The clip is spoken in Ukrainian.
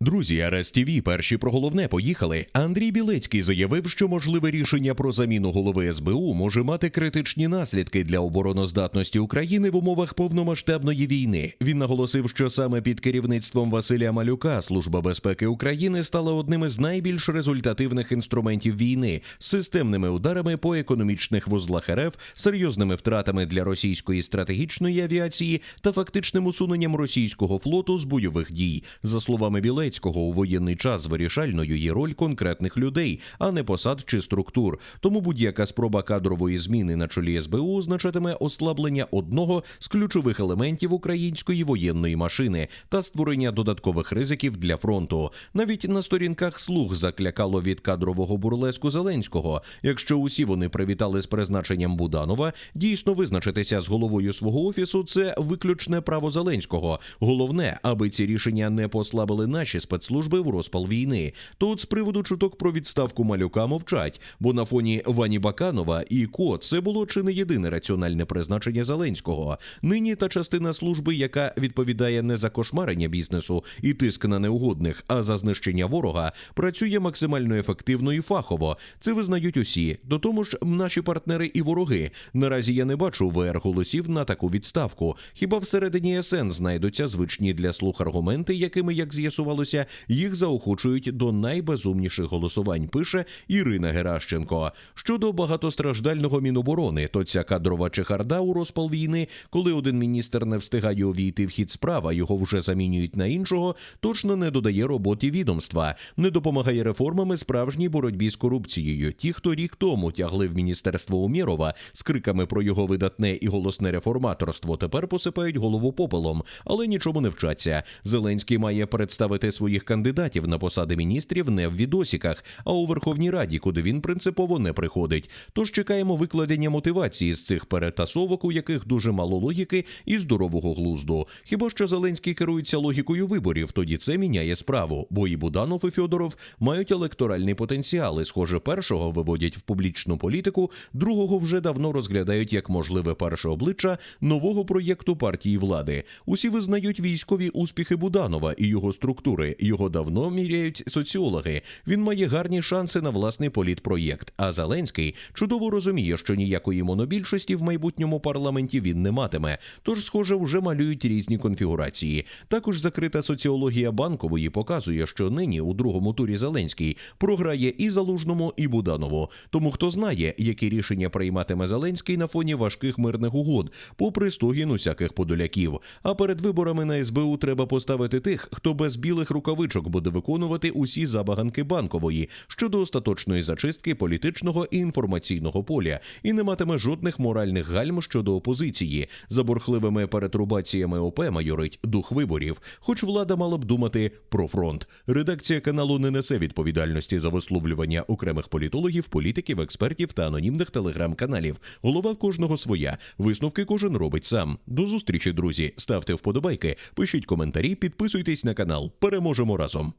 Друзі, ТВ, перші про головне поїхали. Андрій Білецький заявив, що можливе рішення про заміну голови СБУ може мати критичні наслідки для обороноздатності України в умовах повномасштабної війни. Він наголосив, що саме під керівництвом Василя Малюка Служба безпеки України стала одним із найбільш результативних інструментів війни з системними ударами по економічних вузлах РФ, серйозними втратами для російської стратегічної авіації та фактичним усуненням російського флоту з бойових дій. За словами Білецького, у воєнний час вирішальною є роль конкретних людей, а не посад чи структур. Тому будь-яка спроба кадрової зміни на чолі СБУ означатиме ослаблення одного з ключових елементів української воєнної машини та створення додаткових ризиків для фронту. Навіть на сторінках слуг заклякало від кадрового бурлеску Зеленського. Якщо усі вони привітали з призначенням Буданова, дійсно визначитися з головою свого офісу це виключне право Зеленського. Головне, аби ці рішення не послабили наші спецслужби в розпал війни. Тут з приводу чуток про відставку малюка мовчать, бо на фоні Вані Баканова і Ко це було чи не єдине раціональне призначення Зеленського. Нині та частина служби, яка відповідає не за кошмарення бізнесу і тиск на неугодних, а за знищення ворога, працює максимально ефективно і фахово. Це визнають усі. До тому ж, наші партнери і вороги. Наразі я не бачу ВР голосів на таку відставку. Хіба всередині СН знайдуться звичні для слух аргументи, якими, як з'ясувалося, їх заохочують до найбезумніших голосувань. Пише Ірина Геращенко. Щодо багатостраждального міноборони, то ця кадрова чехарда у розпал війни, коли один міністр не встигає увійти в хід справа, його вже замінюють на іншого, точно не додає роботі відомства, не допомагає реформами справжній боротьбі з корупцією. Ті, хто рік тому тягли в міністерство Умєрова з криками про його видатне і голосне реформаторство, тепер посипають голову попелом, але нічому не вчаться. Зеленський має представити своїх кандидатів на посади міністрів не в відосіках, а у Верховній Раді, куди він принципово не приходить. Тож чекаємо викладення мотивації з цих перетасовок, у яких дуже мало логіки і здорового глузду. Хіба що Зеленський керується логікою виборів, тоді це міняє справу, бо і Буданов і Фьодоров мають електоральний потенціал, і, схоже, першого виводять в публічну політику, другого вже давно розглядають як можливе перше обличчя нового проєкту партії влади. Усі визнають військові успіхи Буданова і його структури. Його давно міряють соціологи. Він має гарні шанси на власний політпроєкт. А Зеленський чудово розуміє, що ніякої монобільшості в майбутньому парламенті він не матиме. Тож, схоже, вже малюють різні конфігурації. Також закрита соціологія банкової показує, що нині у другому турі Зеленський програє і Залужному, і Буданову. Тому хто знає, які рішення прийматиме Зеленський на фоні важких мирних угод, попри стогін усяких подоляків. А перед виборами на СБУ треба поставити тих, хто без білих рукавичок буде виконувати усі забаганки банкової щодо остаточної зачистки політичного і інформаційного поля, і не матиме жодних моральних гальм щодо опозиції. За бурхливими перетрубаціями ОП майорить дух виборів. Хоч влада мала б думати про фронт. Редакція каналу не несе відповідальності за висловлювання окремих політологів, політиків, експертів та анонімних телеграм-каналів. Голова кожного своя. Висновки кожен робить сам. До зустрічі, друзі. Ставте вподобайки, пишіть коментарі, підписуйтесь на канал. Переможемо разом.